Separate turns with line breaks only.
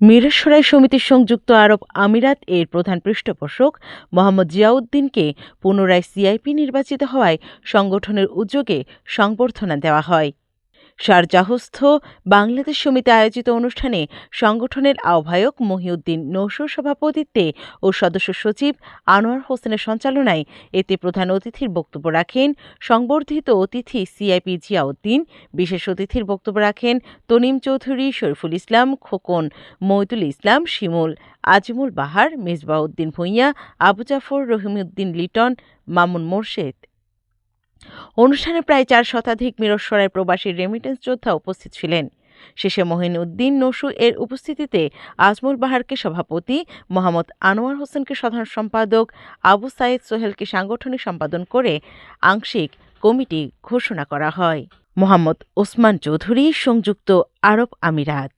মিরসরাই সমিতির সংযুক্ত আরব আমিরাত এর প্রধান পৃষ্ঠপোষক মোহাম্মদ জিয়াউদ্দিনকে পুনরায় সিআইপি নির্বাচিত হওয়ায় সংগঠনের উদ্যোগে সংবর্ধনা দেওয়া হয়। শারজাহস্থ বাংলাদেশ সমিতি আয়োজিত অনুষ্ঠানে সংগঠনের আহ্বায়ক মহিউদ্দিন নৌসুর সভাপতিত্বে ও সদস্য সচিব আনোয়ার হোসেনের সঞ্চালনায় এতে প্রধান অতিথির বক্তব্য রাখেন সংবর্ধিত অতিথি সিআইপি জিয়াউদ্দিন, বিশেষ অতিথির বক্তব্য রাখেন তনিম চৌধুরী, শরীফুল ইসলাম, খোকন মইদুল ইসলাম, শিমুল আজিমুল বাহার, মেজবাউদ্দিন ভূঁইয়া, আবু জাফর রহিমউদ্দিন লিটন, মামুন মোর্শেদ। অনুষ্ঠানে প্রায় চার শতাধিক মিরসরাই প্রবাসী রেমিটেন্স যোদ্ধা উপস্থিত ছিলেন। শেষে মহিনুদ্দিন নসু এর উপস্থিতিতে আজমুল বাহারকে সভাপতি, মোহাম্মদ আনোয়ার হোসেনকে সাধারণ সম্পাদক, আবু সাইদ সোহেলকে সাংগঠনিক সম্পাদন করে আংশিক কমিটি ঘোষণা করা হয়। মোহাম্মদ ওসমান চৌধুরী, সংযুক্ত আরব আমিরাত।